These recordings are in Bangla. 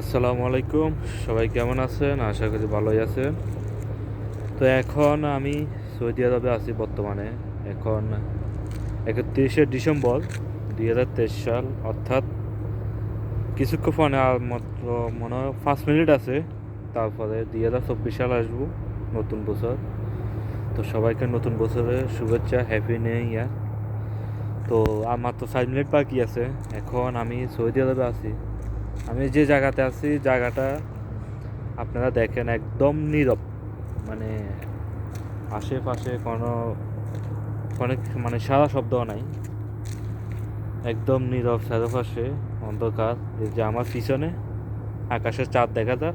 আসসালামু আলাইকুম। সবাই কেমন আছেন? আশা করি ভালোই আছেন। তো এখন আমি সৌদি আরবে আছি বর্তমানে। এখন একত্রিশে ডিসেম্বর দুই হাজার তেইশ সাল। অর্থাৎ কিছুক্ষণ আর মাত্র মনে হয় পাঁচ মিনিট আছে। তারপরে দুই হাজার চব্বিশ সাল আসব নতুন বছর। তো সবাইকে নতুন বছরের শুভেচ্ছা হ্যাপি নিউ ইয়ার তো আর মাত্র সাত মিনিট বাকি আছে। এখন আমি সৌদি আরবে আছি। আমি যে জায়গাতে আছি, জায়গাটা আপনারা দেখেন একদম নীরব। মানে আশেপাশে কোনো, অনেক মানে সারা শব্দ নাই। একদম নীরব চারপাশে অন্ধকার। এই যে আমার পিছনে আকাশের চাঁদ দেখা যায়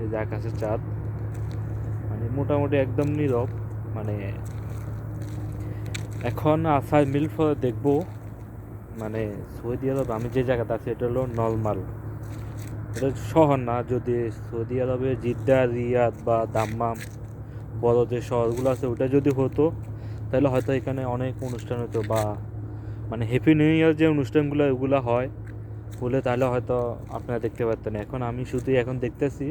এই যে আকাশের চাঁদ। মানে মোটামুটি একদম নীরব। মানে এখন আসার মিল দেখব। মানে সৌদি আরব, আমি যে জায়গাতে আছি, এটা হলো নলমাল। এটা শহর না, যদি সৌদি আরবে জিদ্দা, রিয়াদ বা দাম্মাম বড় যে শহরগুলো আছে, ওটা যদি হতো, তাহলে হয়তো এখানে অনেক অনুষ্ঠান হতো বা মানে হ্যাপি নিউ ইয়ার যে অনুষ্ঠানগুলো, ওগুলো হয় বলে তাহলে হয়তো আপনারা দেখতে পারতেন। এখন আমি শুধু এখন দেখতেছি,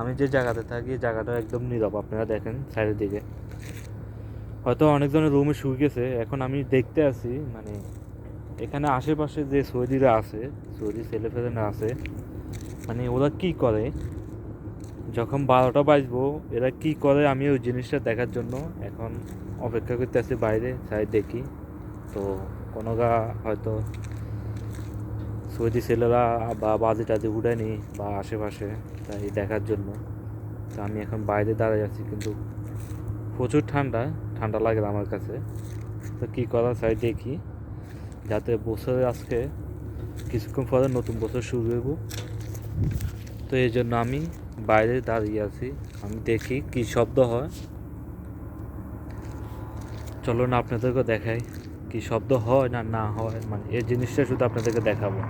আমি যে জায়গাতে থাকি জায়গাটা একদম নীরব, আপনারা দেখেন সাইডের দিকে হয়তো অনেকজনের রুমে শুয়ে গেছে, এখন আমি দেখতে আছি মানে এখানে আশেপাশে যে সৌদিরা আছে, সৌদি ছেলেফেলেরা আছে মানে ওরা কি করে? যখন বারোটা বাজবো, এরা কি করে? আমি ওই জিনিসটা দেখার জন্য এখন অপেক্ষা করতে আছি বাইরে চাই দেখি তো কোনো গা হয়তো সৌদি ছেলেরা বা বাজে টাজে উড়ায়নি বা আশেপাশে তাই দেখার জন্য। তো আমি এখন বাইরে দাঁড়িয়ে আছি, কিন্তু প্রচুর ঠান্ডা ঠান্ডা লাগে আমার কাছে। তো কী করা চাই দেখি যাতে বছরে আজকে কিছুক্ষণ পরে নতুন বছর শুরু হইব। তো এই জন্য আমি বাইরে দাঁড়িয়ে আছি। আমি দেখি কি শব্দ হয়। চলো না আপনাদেরকে দেখাই কি শব্দ হয় না না হয়। মানে এই জিনিসটা শুধু আপনাদেরকে দেখাবো।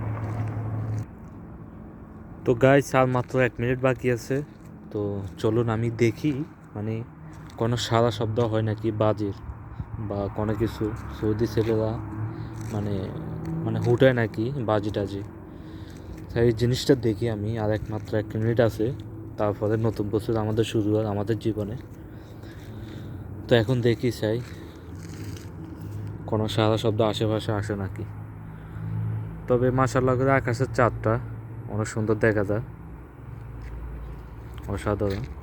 তো গাই আর মাত্র এক মিনিট বাকি আছে। তো চলুন আমি দেখি মানে কোনো সারা শব্দ হয় নাকি বাজির বা কোনো কিছু সৌদি ছেলেরা মানে মানে হুটায় নাকি, বাজি টাজি। তাই এই জিনিসটা দেখি আমি, আর এক মাত্র এক মিনিট আছে। তারপরে নতুন বছর আমাদের শুরু হয় আমাদের জীবনে। তো এখন দেখি চাই কোনো সারা শব্দ আশেপাশে আসে নাকি? তবে মাসাল্লাহ করে আকাশের চাঁদটা অনেক সুন্দর দেখা যায়। অসাধারণ।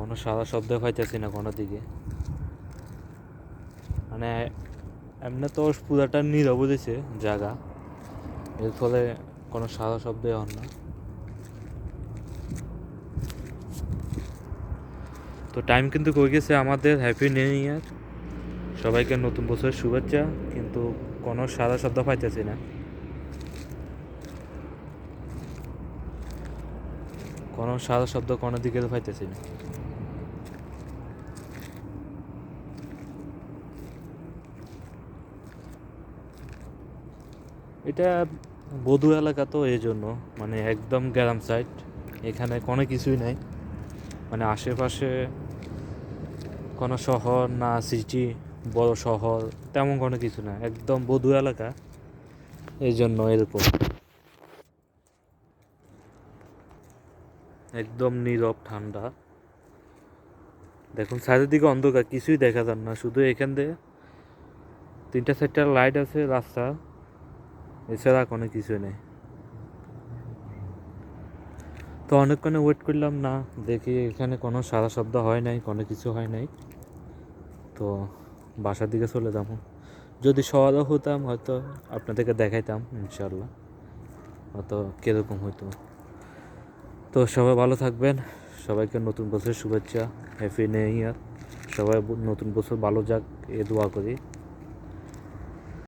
কোনো সারা শব্দ পাইতেছি না কোনো দিকে। মানে এমনি তো পুরাটা নীরব দিছে জায়গা। এর ফলে কোনো সারা শব্দ হন না। তো টাইম কিন্তু কই গেছে আমাদের? হ্যাপি নিউ ইয়ার সবাইকে নতুন বছরের শুভেচ্ছা, কিন্তু কোনো সারা শব্দ পাইতেছি না। কোনো সারা শব্দ কোনো দিকে পাইতেছি না। এটা বধু এলাকা তো এই জন্য মানে একদম গ্রাম সাইড এখানে কোনো কিছুই নাই। মানে আশেপাশে কোনো শহর না সিটি বড় শহর, তেমন কোনো কিছু না, একদম বধু এলাকা এই জন্য এরকম। একদম নীরব, ঠান্ডা। দেখুন সাইডের দিকে অন্ধকার, কিছুই দেখা যান না, শুধু এখান দিয়ে তিনটা চারটা লাইট আছে রাস্তা। এছাড়া কোনো কিছু নেই। তো অনেকক্ষণে ওয়েট করলাম, না, দেখি এখানে কোনো সারা শব্দ হয় নাই, কোনো কিছু হয় নাই। তো বাসার দিকে চলে যাব। যদি শহরও হতাম, হয়তো আপনাদেরকে দেখাইতাম ইনশাল্লাহ হয়তো কীরকম হইতো। তো সবাই ভালো থাকবেন। সবাইকে নতুন বছরের শুভেচ্ছা হ্যাপি নিউ ইয়ার সবাই নতুন বছর ভালো যাক, এ দোয়া করি।